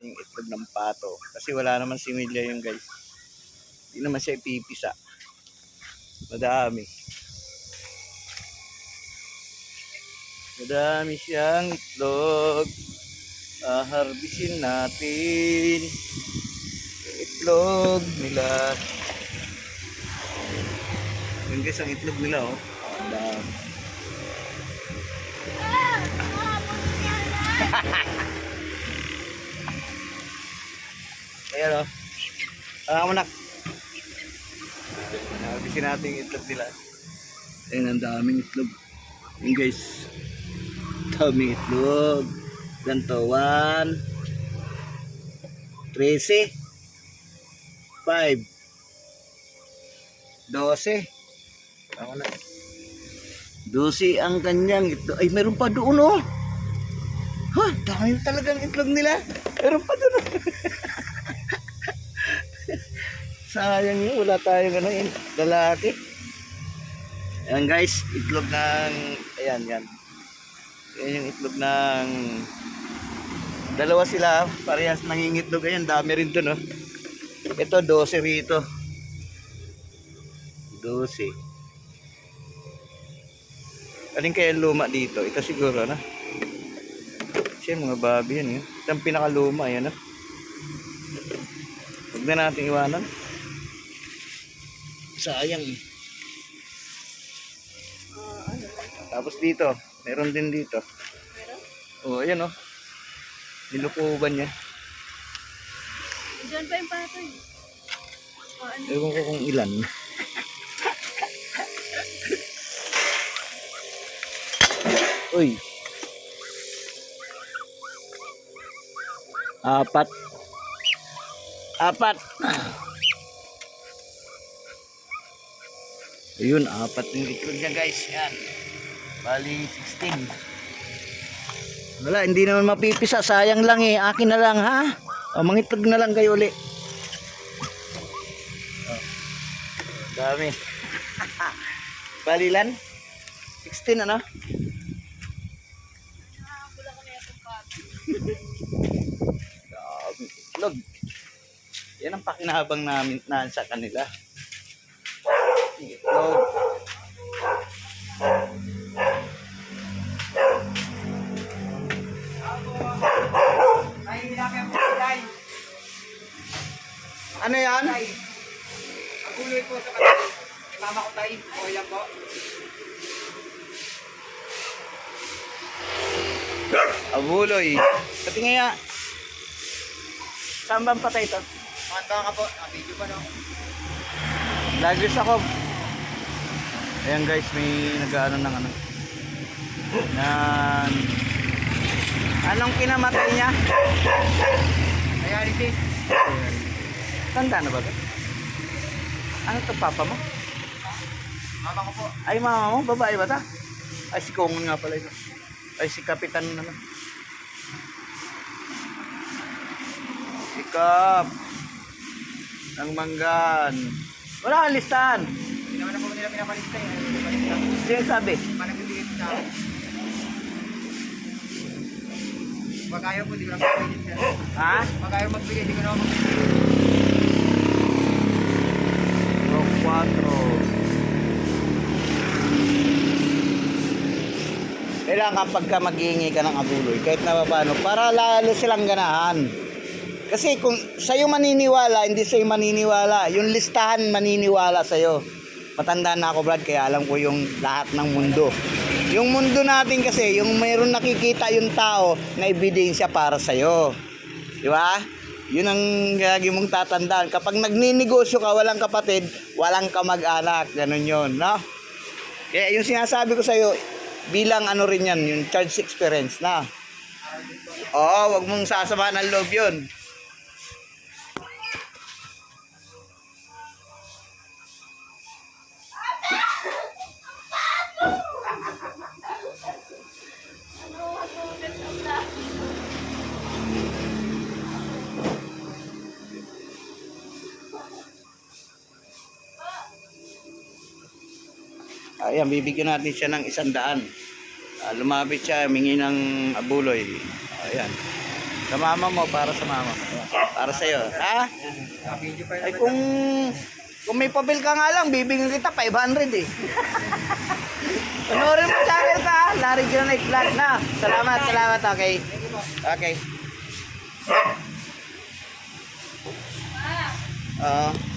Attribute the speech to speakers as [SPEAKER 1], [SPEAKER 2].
[SPEAKER 1] yung itlog ng pato. Kasi wala naman similya yung guys. Hindi naman siya ipipisa. Madami. Madami siyang itlog. Aharbisin natin. Yung itlog nila. Yun guys, ang itlog nila oh. Ang dami. Ayan o. Tara mo nak. Nabisin natin yung itlog nila. Ayan, ang daming itlog. Ayan guys. Daming itlog. Ganto. 1 13 5 12 Ako na. 12 ang kanyang itlog. Ay, meron pa doon oh. Ha, dami talagang itlog nila. Meron pa doon. Sayang yun, wala tayong ano yun, lalaki. Ayan guys, itlog ng, ayan, yan. Ayan yung itlog ng, dalawa sila, parehas nangingitlog. Ayan, dami rin to, no? Ito, 12 rito. 12. Alin kaya luma dito? Ito siguro, na? Siya, mga babi yan, yun. Ito ang pinakaluma, yan, no? Huwag na natin iwanan. Sayang eh. Tapos dito, meron din dito. Oh, ayan oh. Nilukuban niya.
[SPEAKER 2] Diyan pa yung patoy. O, ano?
[SPEAKER 1] Ewan ko kung ilan. Uy. Apat. Apat. Ayun, apat yung itlog niya guys. Yan. Bali, 16. Wala, hindi naman mapipisa. Sayang lang eh. Akin na lang ha. O, mangitlog na lang kayo uli. Dami. Balilan? 16 ano? Dami. Itlog. Yan ang pakinabang namin na sa kanila. Itlog. Ano yan?
[SPEAKER 3] Ang po sa. Kay Mama ko tay. Okay lang po.
[SPEAKER 1] Abuloy. Pati nga Saan ba ang patay ito?
[SPEAKER 3] Makanta ka po. Naka-video pa no?
[SPEAKER 1] Lagris ako. Ayan guys, may nag-ano ng ano. Nan... Anong kinamatay niya?
[SPEAKER 3] Reality.
[SPEAKER 1] Tanda na ba? Ano to papa mo?
[SPEAKER 3] Mama ko po.
[SPEAKER 1] Ay mama mo, babae ba ta? Ay si Kongon nga pala ito. Ay si Kapitan naman. Si Kap. Ng Manggan. Wala kang listahan.
[SPEAKER 3] Pinapalista eh.
[SPEAKER 1] Sino sabi?
[SPEAKER 3] Po sa akin. Pag ayaw po, di ko lang.
[SPEAKER 1] Ha?
[SPEAKER 3] Pag ayaw magbigay, di ko na magbigay.
[SPEAKER 1] Rock 4. Kailangan pagka maghihingi ka ng abuloy, kahit na paano, para lalo silang ganahan. Kasi kung sa'yo maniniwala, hindi sa'yo maniniwala. Yung listahan maniniwala sa'yo. Matanda na ako, Brad, kaya alam ko yung lahat ng mundo. Yung mundo natin kasi, yung mayroon nakikita yung tao na ebidensya para sa'yo. Di ba? Yun ang lagi mong tatandaan. Kapag nagninegosyo ka, walang kapatid, walang kamag-anak. Ganun yun, no? Kaya yung sinasabi ko sa'yo, bilang ano rin yan, yung charge experience na. Oo, wag mong sasama ng loob yun. Ayan, bibigyan natin siya ng isang daan. Ah, lumapit siya, mingi ng abuloy. Ayan. Sa mama mo, para sa mama mo. Para sa'yo. Ha? Ay kung kung may papel ka nga lang, bibigyan kita 500 eh. Panoorin mo channel ka? Larry Granite Vlog na. Salamat, salamat. Okay. Okay.
[SPEAKER 2] Ah,
[SPEAKER 1] Oo.